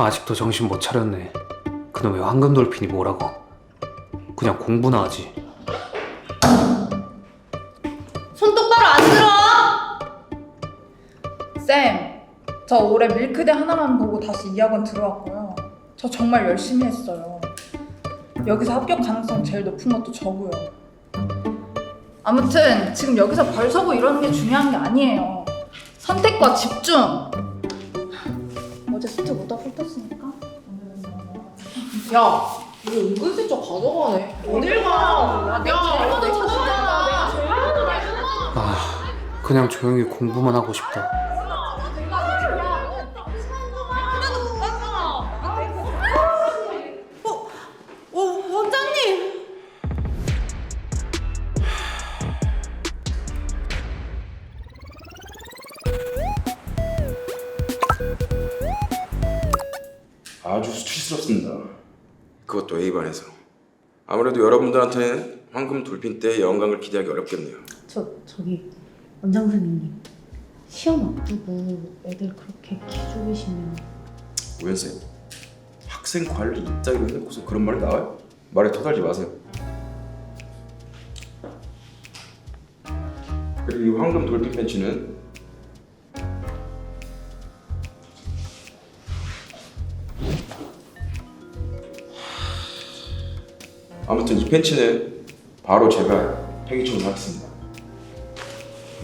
아직도 정신 못 차렸네. 그놈의 황금 돌핀이 뭐라고? 그냥 공부나 하지. 손 똑바로 안 들어! 쌤, 저 올해 밀크대 하나만 보고 다시 이 학원 들어왔고요. 저 정말 열심히 했어요. 여기서 합격 가능성 제일 높은 것도 저고요. 아무튼 지금 여기서 벌 서고 이러는 게 중요한 게 아니에요. 선택과 집중! 어제 수트 못다 훑었으니까 야, 이거 은근슬쩍 가져가네. 어딜 가? 야, 얼마 내 찾아간다. 내가 제일 아, 그냥 조용히 공부만 하고 싶다. 아주 수치스럽습니다. 그것도 A반에서. 아무래도 여러분들한테는 황금 돌핀 때의 영광을 기대하기 어렵겠네요. 저 저기 원장 선생님 시험 앞두고 애들 그렇게 기죽으시면 오연쌤, 학생 관리 이따위로 해놓고서 그런 말이 나와요? 말에 터달지 마세요. 그리고 이 황금 돌핀 팬츠는 아무튼 이 팬츠는 바로 제가 폐기처분 하겠습니다.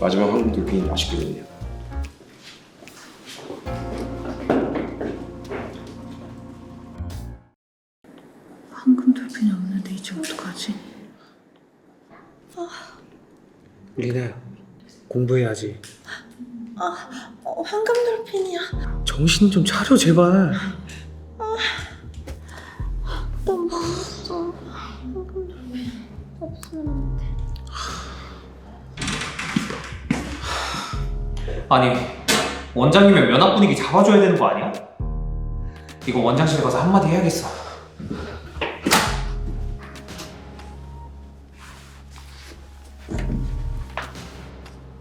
마지막 황금 돌핀이 아쉽게 됐네요. 황금 돌핀이 없는데 이제 어떡하지? 리나야, 공부해야지. 어, 황금 돌핀이야. 정신 좀 차려 제발. 너 없으면 안 돼. 아니 원장님의 면학 분위기 잡아줘야 되는 거 아니야? 이거 원장실에 가서 한마디 해야겠어.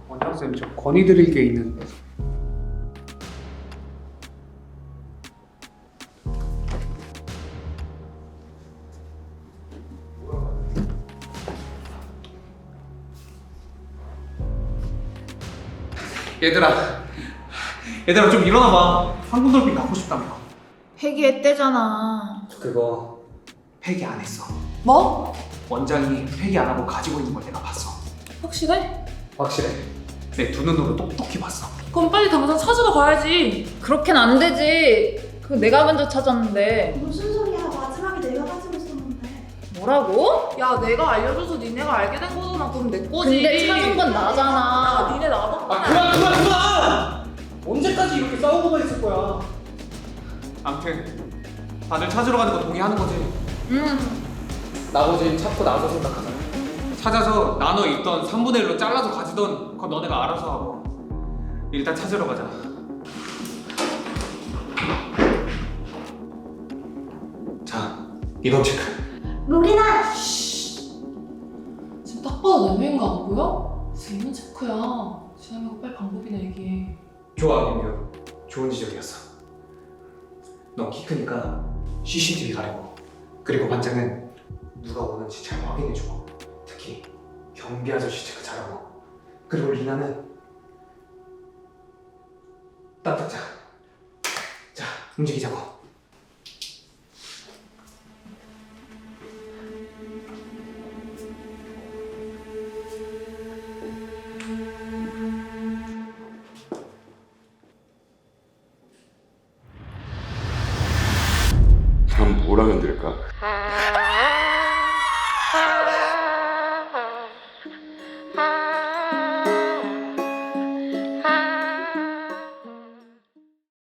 원장쌤 저 건의드릴 게 있는데. 얘들아, 얘들아 좀 일어나봐. 황금 돌핀 갖고 싶다며. 폐기했대잖아. 그거 폐기 안 했어. 뭐? 원장이 폐기 안 하고 가지고 있는 걸 내가 봤어. 확실해? 확실해. 내 두 눈으로 똑똑히 봤어. 그럼 빨리 당장 찾으러 가야지. 그렇게는 안 되지. 그 내가 먼저 찾았는데. 무슨 뭐라고? 야, 내가 알려줘서 니네가 알게 된 거잖아. 그럼 내 거지. 근데 찾은 건 나잖아. 야, 니네 나봐. 아 그만 그만 그만! 언제까지 이렇게 싸우고만 있을 거야? 암튼 다들 찾으러 가는 거 동의하는 거지? 응. 나머지는 찾고 나서 생각하자. 찾아서 나눠 있던 3분의 1로 잘라서 가지던 그건 너네가 알아서 하고 일단 찾으러 가자. 자, 이동 체크. 로리나! 지금 딱 봐도 남행인가 안 보여? 세이면 체크야. 지나면 빨리 방법이나 얘기해. 좋아, 김규. 좋은 지적이었어. 너키 크니까 CCTV 가려고. 그리고 반장은 누가 오는지 잘 확인해주고. 특히 경비 아저씨 체크 잘하고. 그리고 리나는 땀닦자. 자, 움직이자고. 하면 될까?